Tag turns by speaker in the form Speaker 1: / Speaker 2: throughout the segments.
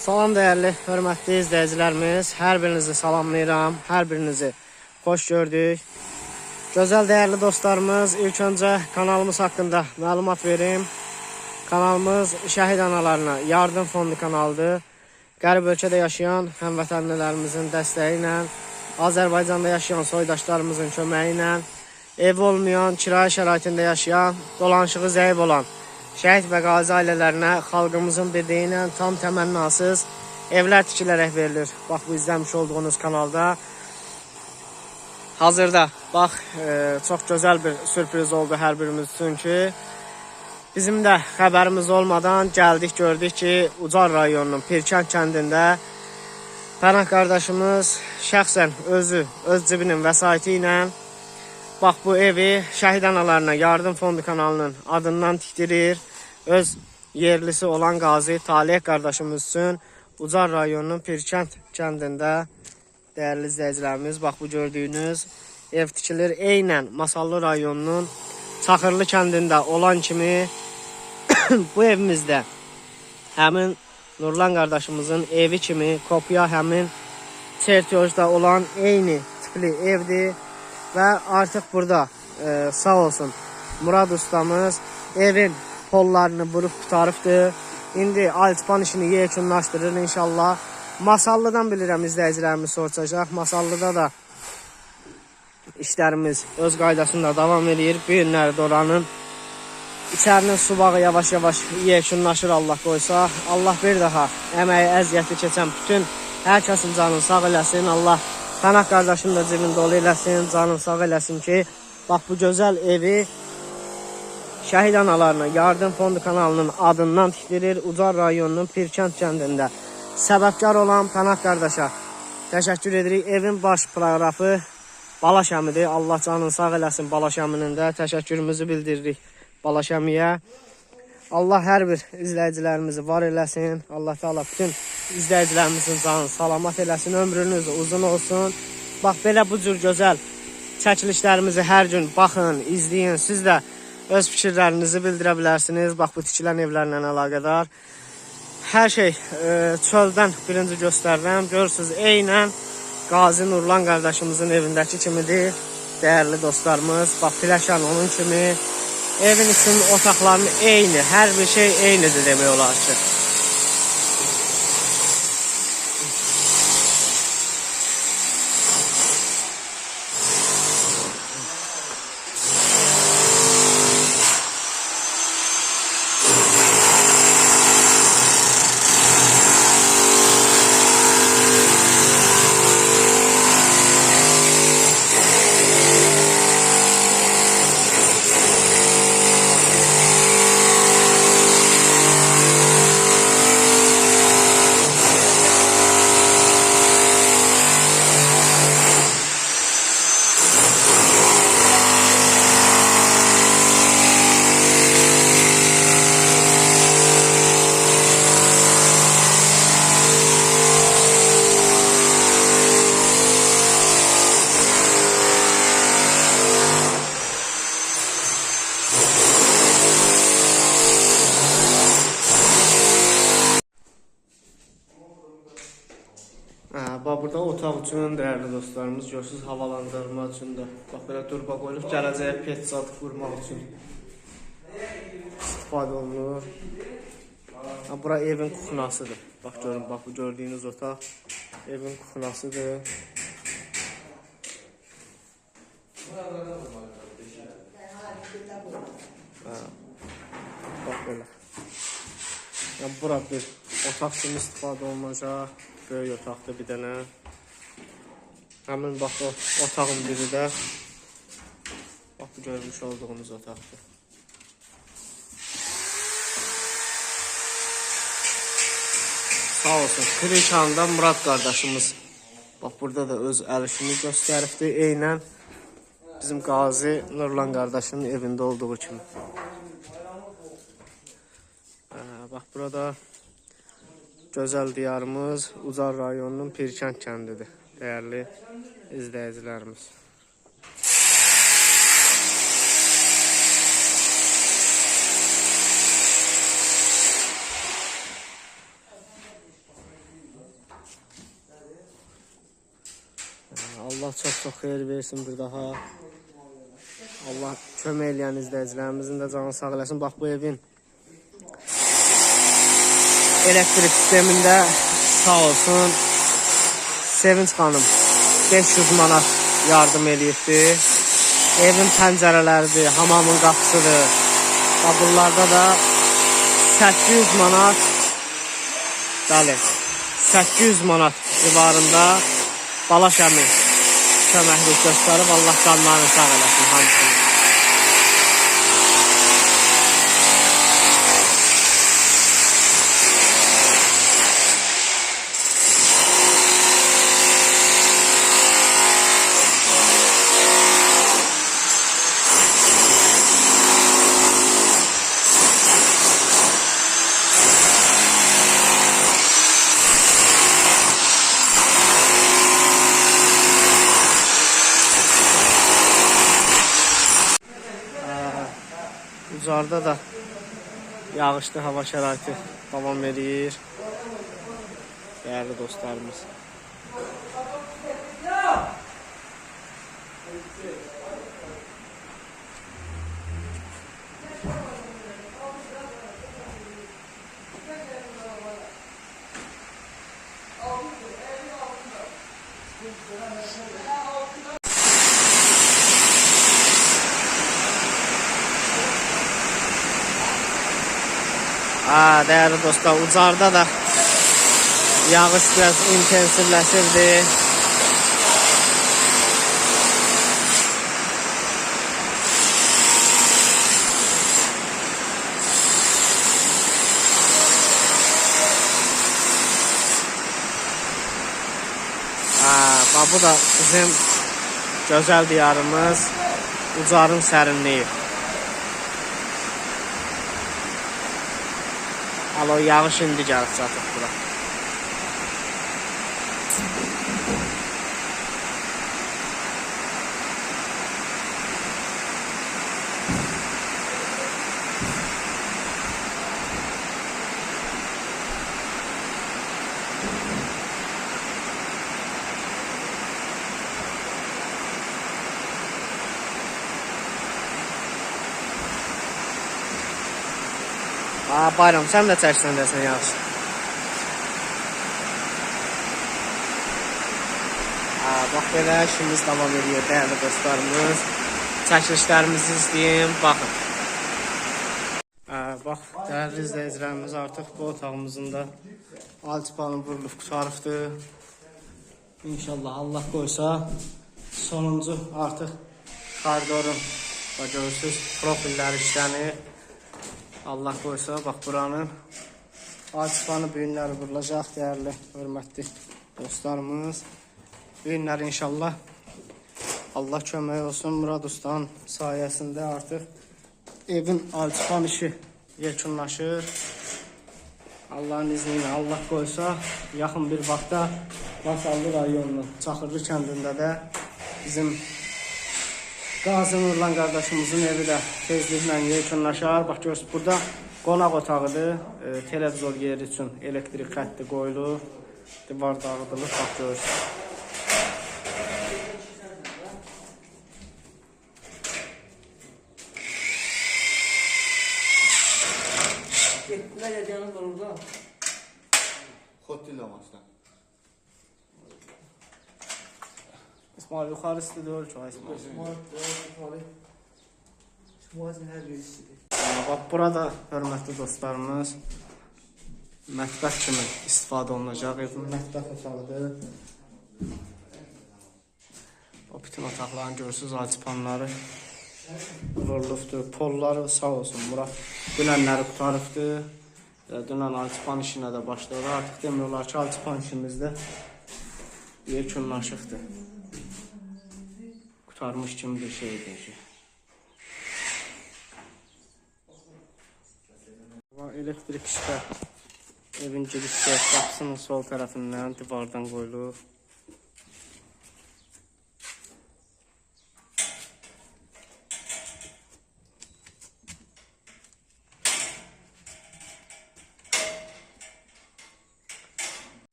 Speaker 1: Salam dəyərli, hörmətli izləyicilərimiz, hər birinizi salamlayıram, hər birinizi xoş gördük. Gözəl dəyərli dostlarımız, ilk öncə kanalımız haqqında məlumat verim. Kanalımız şəhid analarına yardım fondu kanalıdır. Qərib ölkədə yaşayan həmvətənlilərimizin dəstəyi ilə, Azərbaycanda yaşayan soydaşlarımızın köməyi ilə, ev olmayan, kirayə şəraitində yaşayan, dolanışığı zəif olan şəhid və qazi ailələrinə xalqımızın birliyi tam təmənnasız evlər tikilərək verilir. Bax bu izləmiş olduğunuz kanalda hazırda bax e, çox gözəl bir sürpriz oldu hər birimiz üçün ki bizim də xəbərimiz olmadan gəldik gördük ki Ucar rayonunun Pirkənd kəndində Pənah qardaşımız şəxsən özü öz cibinin vəsaiti ilə Bax bu evi şəhid analarına yardım fondu kanalının adından tikdirir. Öz yerlisi olan qazi Talih qardaşımız üçün Ucar rayonunun Pirkənd kəndində dəyərli izləyicilərimiz bax bu gördüyünüz ev tikilir. Eynən Masallı rayonunun Çaxırlı kəndində olan kimi bu evimizdə həmin Nurlan qardaşımızın evi kimi kopya həmin çertyojda olan eyni tipli evdir. Və artıq burada e, sağ olsun Murad ustamız evin pollarını vurup tutarıbdır. İndi alçıpan işini yekunlaşdırır inşallah. Masallıdan bilirəm izləyicilərimiz soracaq. Masallıda da işlərimiz öz qaydasında davam edir. Bu günləri də oranın İçərinin subağı yavaş-yavaş yekunlaşır Allah qoysa. Allah bir daha əməyi, əziyyəti keçən bütün hər kəsin canını sağ eləsin. Allah Pənah qardaşım da cibin dolu eləsin, canın sağ eləsin ki, bax bu gözəl evi Şəhid analarına yardım fondu kanalının adından tikdirir. Ucar rayonunun Pirkənd kəndində səbəbkar olan Pənah qardaşa təşəkkür edirik. Evin baş proqrafı Balaşəmidir. Allah canını sağ eləsin Balaşəminin də təşəkkürümüzü bildiririk Balaşəmiyə. Allah hər bir izləyicilərimizi var eləsin. Allah Taala bütün izləyicilərimizin canını salamat eləsin. Ömrünüz uzun olsun. Bax belə bu cür gözəl çəkilişlərimizi hər gün baxın, izləyin. Siz də öz fikirlərinizi bildirə bilərsiniz. Bax bu tikilən evlərlə əlaqədar. Hər şey e, çöldən birinci göstərirəm. Görürsüz, eynən Qazi Nurlan qardaşımızın evindəki kimidir. Dəyərli dostlarımız, bax pləşan onun kimi. Evin içinin otaqlarının eyni, hər bir şey eynidir demək olar ki. Hə, bax burada otaq üçün dəyərli dostlarımız görürsüz havalandırma üçün də. Bax belə turba qoyulub gələcəyə pet zad qurmaq üçün istifadə olunur. Ha, bura evin kuxnasıdır. Bax görün, bax bu gördüyünüz otaq evin kuxnasıdır. Ha, bax belə. Yəni bura bir otaq kimi istifadə olunacaq. Böyük otaqda bir dənə. Həmin bax o otağın biri də bax bu görmüş olduğunuz otaqdır. Sağ olsun. Krikan'da Murat qardaşımız. Bax burada da öz əl işini göstəribdi. Eynən bizim Qazi Nurlan qardaşının evində olduğu kimi. Bax burada gözəl diyarımız Ucar rayonunun Pirkənd kəndidir değerli izleyicilerimiz. Allah çox çox xeyir versin bir daha. Allah kömək eləyən izləyicilərimizin də canı sağ eləsin. Bu evin elektrik sistemində sağ olsun. Sevinç xanım 500 manat yardım eləyibdi. Evin pəncərələridir, hamamın qapısıdır. Və bunlarda da 800 manat Bəli. 800 manat civarında Balaş əmi köməklik göstərib Allah canlarını sağ eləsin hamısını. Uzarda da yağışlı hava şəraiti davam edir. Değerli dostlarımız. Ha, değerli dostlar, Ucarda da yağış biraz intensivləşirdi. Ha, bax bu da bizim gözəl diyarımız Ucarın sərinliyi. Alo yağış indi gəlib çatıb bura. Aa bayram sen de çəksən desən yağış. Aa bax belə işimiz davam ediyor değerli dostlarımız. Çəkilişlərimizi izləyin, baxın. Aa, bax değerli izləyicilərimiz bu otağımızın da alçıpanı vurulub qutarıbdır. İnşallah Allah qoysa sonuncu artıq koridorun görürsüz profilləri işlənir. Allah qoysa bax buranın alçıpanı bu günləri qurulacaq dəyərli dostlarımız. Bu inşallah Allah kömək olsun Murad Usta'nın sayəsində artıq evin alçıpan işi yekunlaşır. Allahın izni ilə Allah qoysa yaxın bir vaxtda Masallı rayonunun Çaxırlı kəndində də bizim Qazi Nurlan qardaşımızın evi də tezliklə yekunlaşar. Bax görürsüz burada qonaq otağıdır. E, televizor yeri üçün elektrik xətti qoyulur. Divar dağıdılır. Bax görürsüz.
Speaker 2: Gittiler ya var orada.
Speaker 3: Hotel olmasın.
Speaker 1: İsmail yuxarı istidir öl çox İsmail.
Speaker 2: Şumat, Şumat, Şumat'ın her birisidir.
Speaker 1: Bax burada hörmətli dostlarımız mətbəx kimi istifadə olunacaq. Evin mətbəx otağıdır. O bütün otaqların görürsüz alçıpanları vurulubdur. Polları sağ olsun Murad dünənləri qutarıbdır. Və Dünən alçıpan işinə də başladı. Artıq demək olar ki, alçıpan işimizdə yekunlaşıqdır. Qutarmış kimi bir şeydir elektrik işte. Evin girişte kapısının sol tarafından divardan koyulur.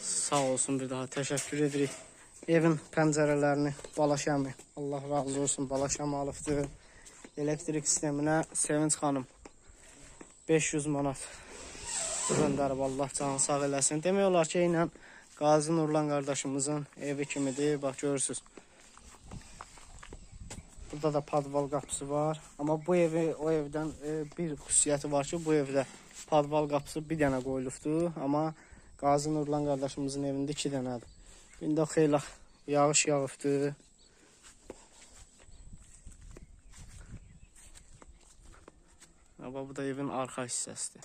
Speaker 1: Sağ olsun bir daha teşekkür edirik Evin pəncərələrini Balaşəmi. Allah razı olsun Balaşəmi alıbdı. Elektrik sisteminə Sevinç xanım 500 manat göndərib Allah canı sağ eləsin. Demək olar ki, eynən Qazi Nurlan qardaşımızın evi kimidir. Bax görürsüz. Burada da padval qapısı var. Amma bu evi o evdən e, bir xüsusiyyəti var ki, bu evdə padval qapısı bir dənə qoyulubdu, amma Qazi Nurlan qardaşımızın evində iki dənədir. İndi xeyli yağış yağıbdı. Amma bu da evin arxa hissəsidir.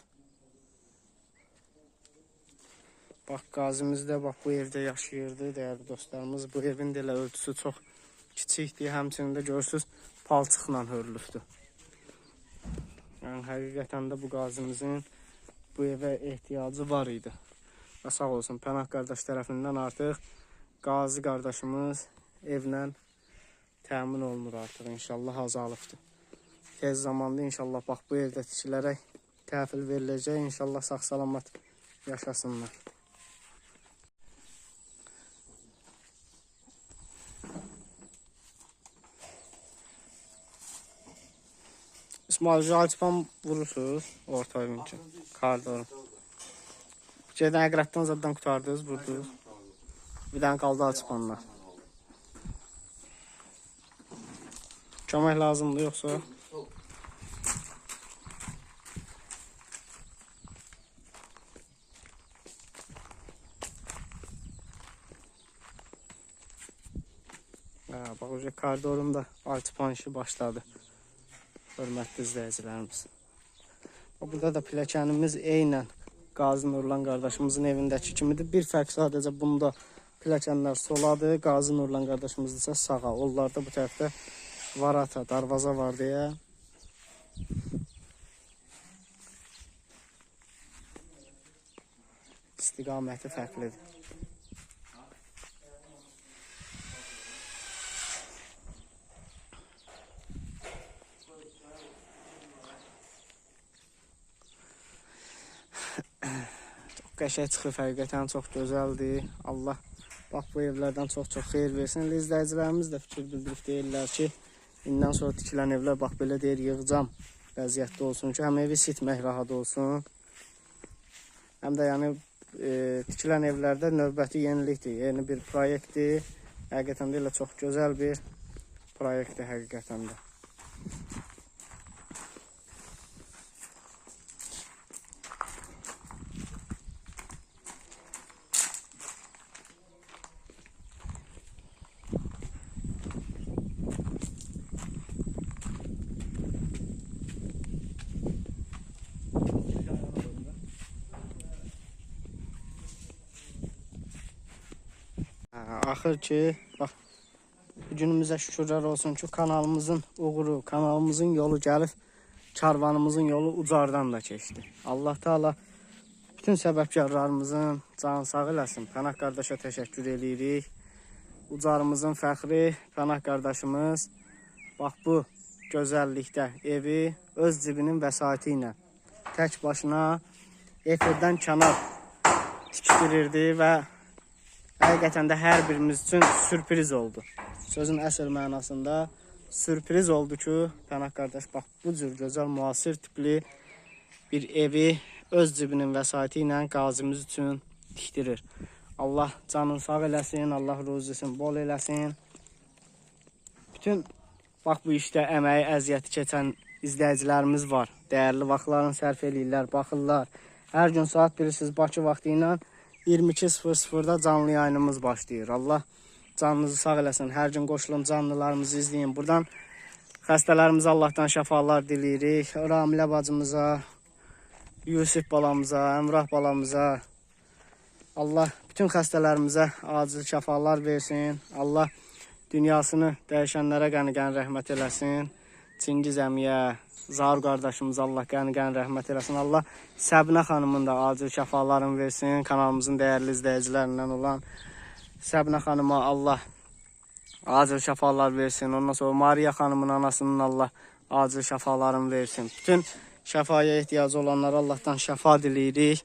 Speaker 1: Bax qazimiz də bax bu evdə yaşayırdı, dəyərli dostlarımız. Bu evin də elə ölçüsü çox kiçikdir, həmçinin də görürsüz palçıqla hörülübdür. Yəni həqiqətən də bu qazimizin bu evə ehtiyacı var idi. Və sağ olsun Pənah qardaş tərəfindən artıq Qazi qardaşımız evlə təmin olunur artıq inşallah azalıbdır. Tez zamanda inşallah bax bu evdə tikilərək təhvil veriləcək. İnşallah sağ-salamat yaşasınlar. İsmail Jalçpan vurursunuz orta oyun üçün. Kardor. Gedən əqrətdən zaddan qutardınız, vurdunuz. Bir dənə qaldı Alçıpanlar. Kömək lazımdır yoxsa? Ha, bax uca koridorumda Alçıpan işi başladı. Hörmətli izləyicilərimiz. Burada da pilləkənimiz eynən Qazi Nurlan qardaşımızın evindəki kimidir. Bir fərq sadəcə bunda pilləkənlər soladır, Qazi Nurlan qardaşımız isə sağa. Onlarda bu tərəfdə varata, darvaza var deyə. İstiqaməti fərqlidir. Qəşəng çıxıb həqiqətən çox gözəldir. Allah bax bu evlərdən çox-çox xeyir versin. Elə izləyicilərimiz də fikir bildirib deyirlər ki, indən sonra tikilən evlər bax belə deyir yığcam vəziyyətdə olsun ki, həm evi sitmək rahat olsun. Həm də yəni e, tikilən evlərdə növbəti yenilikdir, yeni bir proyektdir. Həqiqətən də elə çox gözəl bir proyektdir həqiqətən də. Hə, Axır ki, bax günümüzə şükürlər olsun ki, kanalımızın uğuru, kanalımızın yolu gəlib, karvanımızın yolu ucardan da keçdi. Allah Taala bütün səbəbkarlarımızın canı sağ eləsin. Pənah qardaşa təşəkkür eləyirik. Ucarımızın fəxri Pənah qardaşımız bax bu gözəllikdə evi öz cibinin vəsaiti ilə tək başına efirdən kənar tikdirirdi və Həqiqətən də hər birimiz üçün sürpriz oldu. Sözün əsl mənasında sürpriz oldu ki, Pənah qardaş bax bu cür gözəl müasir tipli bir evi öz cibinin vəsaiti ilə qazimiz üçün tikdirir. Allah canın sağ eləsin, Allah ruzisini bol eləsin. Bütün bax bu işdə əməyi, əziyyəti keçən izləyicilərimiz var. Dəyərli vaxtlarını sərf eləyirlər, baxırlar. Hər gün saat bilirsiniz Bakı vaxtı ilə 22.00-da canlı yayınımız başlayır. Allah canınızı sağ eləsin. Hər gün qoşulun canlılarımızı izləyin. Buradan xəstələrimizə Allahdan şəfalar diləyirik. Ramilə bacımıza, Yusuf balamıza, Əmrah balamıza Allah bütün xəstələrimizə acil şəfalar versin. Allah dünyasını dəyişənlərə qəni-qəni rəhmət eləsin. Çingiz əmiyə, Zar qardaşımız Allah qəni-qəni rəhmət eləsin. Allah Səbinə xanımın da acil şəfalarını versin. Kanalımızın dəyərli izləyicilərindən olan Səbinə xanıma Allah acil şəfalar versin. Ondan sonra Mariya xanımın anasının Allah acil şəfalarını versin. Bütün şəfaya ehtiyacı olanlara Allahdan şəfa diləyirik.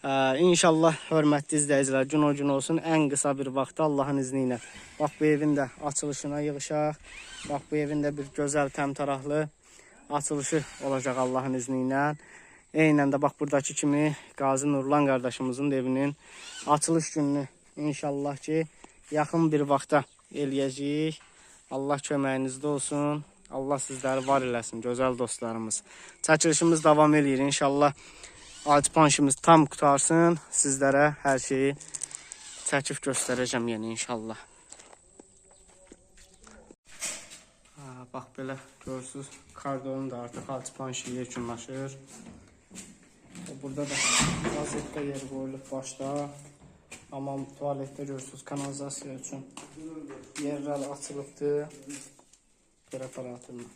Speaker 1: Ə, İnşallah hörmətli izləyicilər gün o gün olsun ən qısa bir vaxtda Allahın izni ilə. Bax bu evin də açılışına yığışaq. Bax bu evin də bir gözəl təmtəraqlı açılışı olacaq Allahın izni ilə. Eynən də bax buradakı kimi Qazi Nurlan qardaşımızın da evinin açılış gününü inşallah ki yaxın bir vaxtda eləyəcəyik. Allah köməyinizdə olsun. Allah sizləri var eləsin, gözəl dostlarımız. Çəkilişimiz davam eləyir inşallah. Altıpanşımız tam qutarsın. Sizlərə hər şeyi çəkib göstərəcəm yenə inşallah. Bax belə görürsüz, kardonun da artıq altıpanşı yekunlaşır. Burada da vazetka yeri qoyulub başda. Hamam tualetdə görürsüz kanalizasiya üçün yerlər açılıbdır. Preparatını.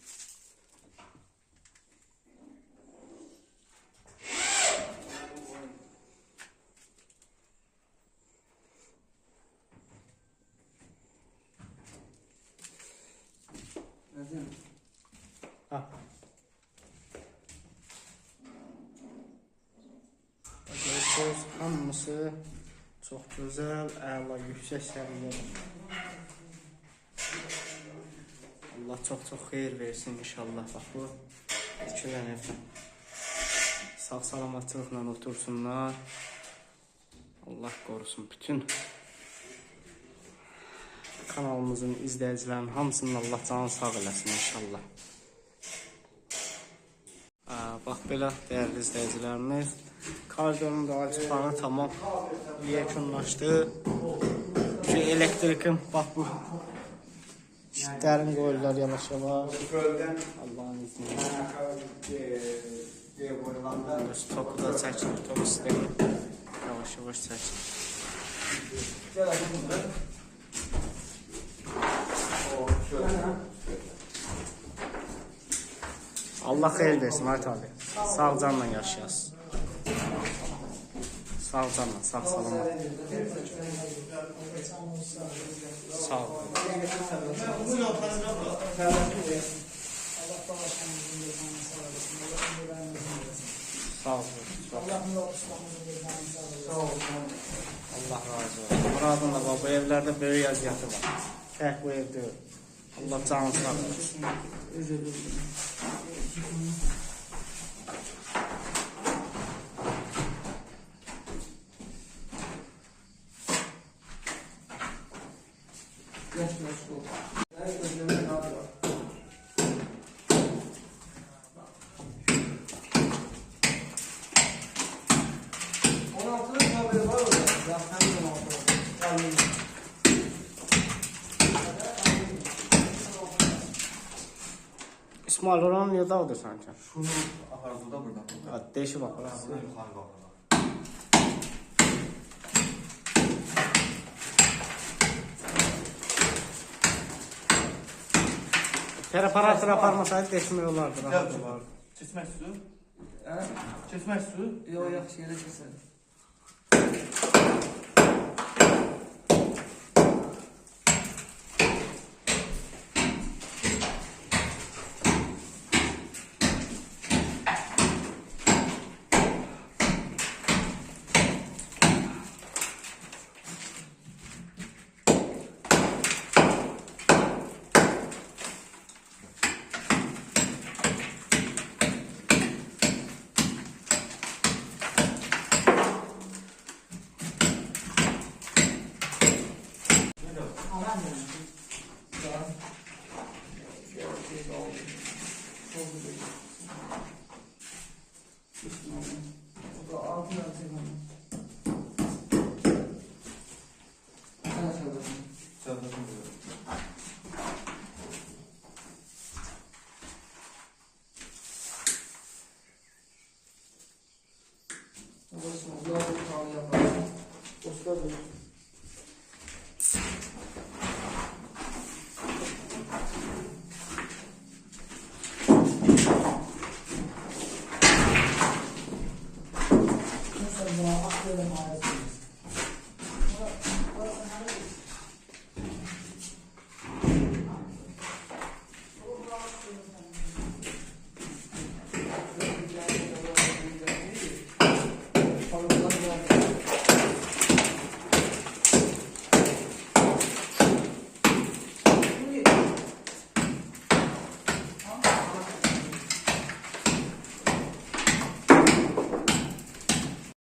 Speaker 2: Nəzəm.
Speaker 1: Ha. Görürsüz, hamısı çox gözəl, əla, yüksək səviyyədə. Allah çox-çox xeyir versin inşallah. Bax bu tikilən evdə. Sağ-salamatçılıqla otursunlar. Allah qorusun bütün kanalımızın izləyicilərinin hamısının Allah canı sağ eləsin inşallah. Bax belə dəyərli izləyicilərimiz, kardonun da alçıpanı tamam yekunlaşdı. Şu elektrikin bax bu şitlərin qoyurlar yavaş-yavaş.
Speaker 3: Gölden
Speaker 1: Allah'ın izniyle. topu da çəkilir, top sistemi yavaş-yavaş çəkilir.
Speaker 2: Gəl açın bunu.
Speaker 3: O şöyle.
Speaker 1: Allah xeyir versin Ayt abi. Sağ canla yaşayasın. Sağ canla, sağ ol. Sağ ol. Allah razı olsun. Muradın da. Bu evlerde böyük əziyyəti var. Tək bu ev deyil. Allah canı sağ olsun.
Speaker 2: Yaş yaş ol. Hər gözləmə rahat var. On altının kabeli var orada. Ya.
Speaker 1: İsmail niye dağıdır sanki?
Speaker 3: Şunu apardı da buradan.
Speaker 1: Ha, Değişi bak.
Speaker 3: Yukarı bakıyor.
Speaker 1: Preparatör aparmasaydı olardı.
Speaker 3: Gel
Speaker 1: rahat olardı.
Speaker 3: Çeşme su.
Speaker 2: Hə?
Speaker 3: Çeşme su.
Speaker 2: Yo yaxşı yerə keçsən. them all.